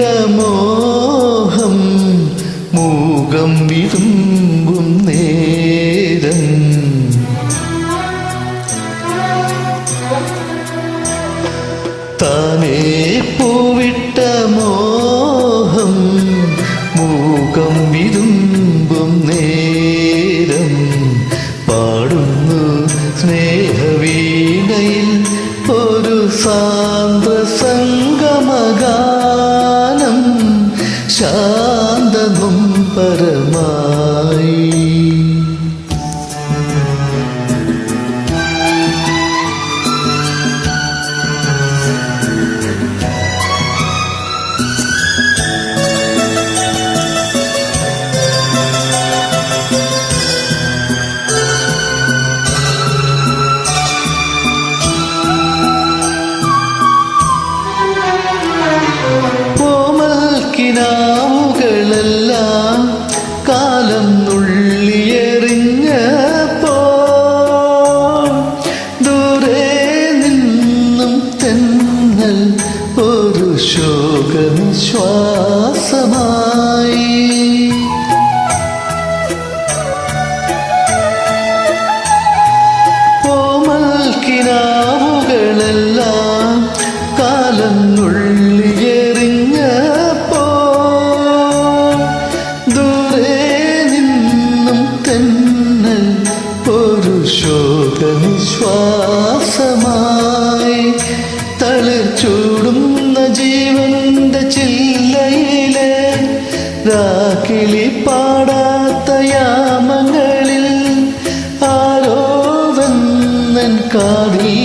മോഹം മൂകം വിതുമ്പും നേരം. താനേ പൂവിട്ട മോഹം മൂകം വിതുമ്പും നേരം. പാടുന്നു സ്നേഹവീണയിൽ ഒരു സാന്ദ്ര ശാന്തനും പരമായി ശോകനിശ്വാസമായി. രാക്കിളി പാടാത്ത യാമങ്ങളിൽ ആരോ വന്നൻ കാതിൽ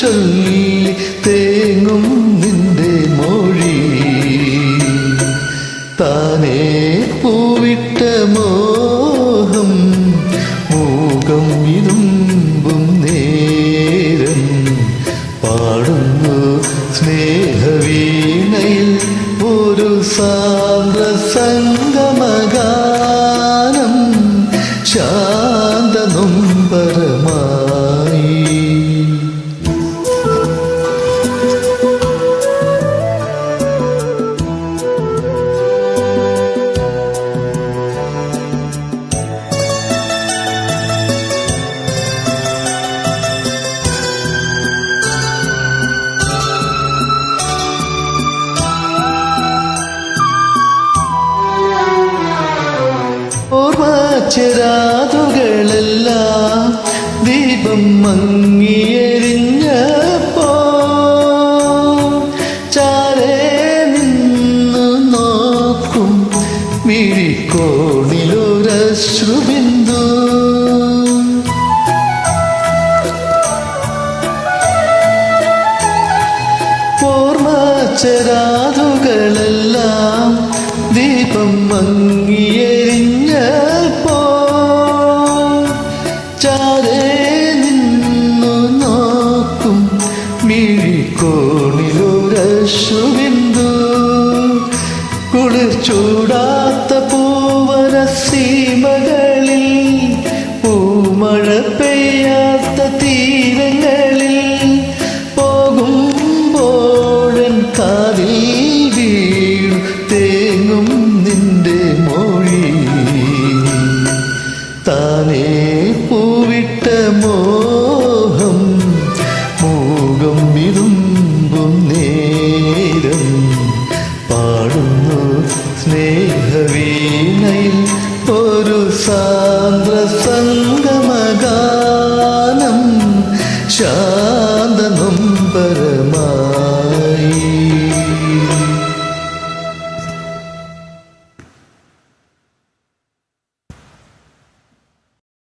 ചൊല്ലി തേങ്ങും നിന്റെ മൊഴി. താനേ പൂവിട്ട മോഹം മൂകം ഇരുമ്പും നേരം പാടുന്നു സ്നേഹവീണയിൽ ഒരു സാന്ദ്ര സംഗമഗാനം শাহ ഓർമ്മച്ചിരാതുകളെല്ലാം ദീപം മങ്ങിയെരിഞ്ഞപ്പോ ചാരേ നിന്നു നോക്കും മിഴിക്കോണിലൊരശ്രുബിന്ദു ഓർമ്മച്ചരാതുകളെല്ലാം ചാരേ നിന്നു നോക്കും മിഴിക്കോണിലൊരശ്രുബിന്ദു കുളിർ ചൂടാത്ത പൂവന സീമകളിൽ സംഗമഗാനം ശാന്ത